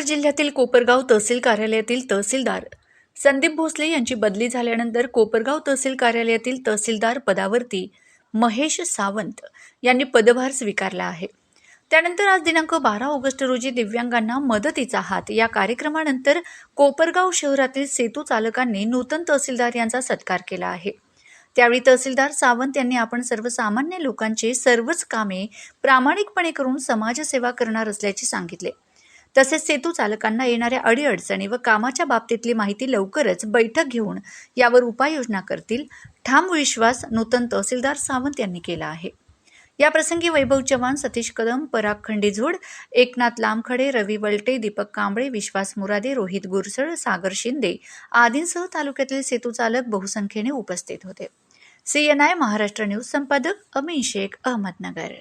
जिल्ह्यातील कोपरगाव तहसील कार्यालयातील तहसीलदार संदीप भोसले यांची बदली झाल्यानंतर कोपरगाव तहसील कार्यालयातील तहसीलदार पदावरती महेश सावंत यांनी पदभार स्वीकारला आहे. त्यानंतर आज दिनांक बारा ऑगस्ट रोजी दिव्यांगांना मदतीचा हात. या कार्यक्रमानंतर कोपरगाव शहरातील सेतू चालकांनी नूतन तहसीलदार यांचा सत्कार केला आहे. त्यावेळी तहसीलदार सावंत यांनी आपण सर्वसामान्य लोकांचे सर्वच कामे प्रामाणिकपणे करून समाजसेवा करणार असल्याचे सांगितले. तसेच सेतू चालकांना येणाऱ्या अडीअडचणी व कामाच्या बाबतीतली माहिती लवकरच बैठक घेऊन यावर उपाययोजना करतील ठाम विश्वास नूतन तहसीलदार सावंत यांनी केला आहे. या प्रसंगी वैभव चव्हाण सतीश कदम पराग खंडीझोड एकनाथ लामखडे रवी वलटे दीपक कांबळे विश्वास मुरादे रोहित गुरसळ सागर शिंदे आदींसह तालुक्यातील सेतू चालक बहुसंख्येने उपस्थित होते. सीएनआय महाराष्ट्र न्यूज संपादक अमीन शेख अहमदनगर.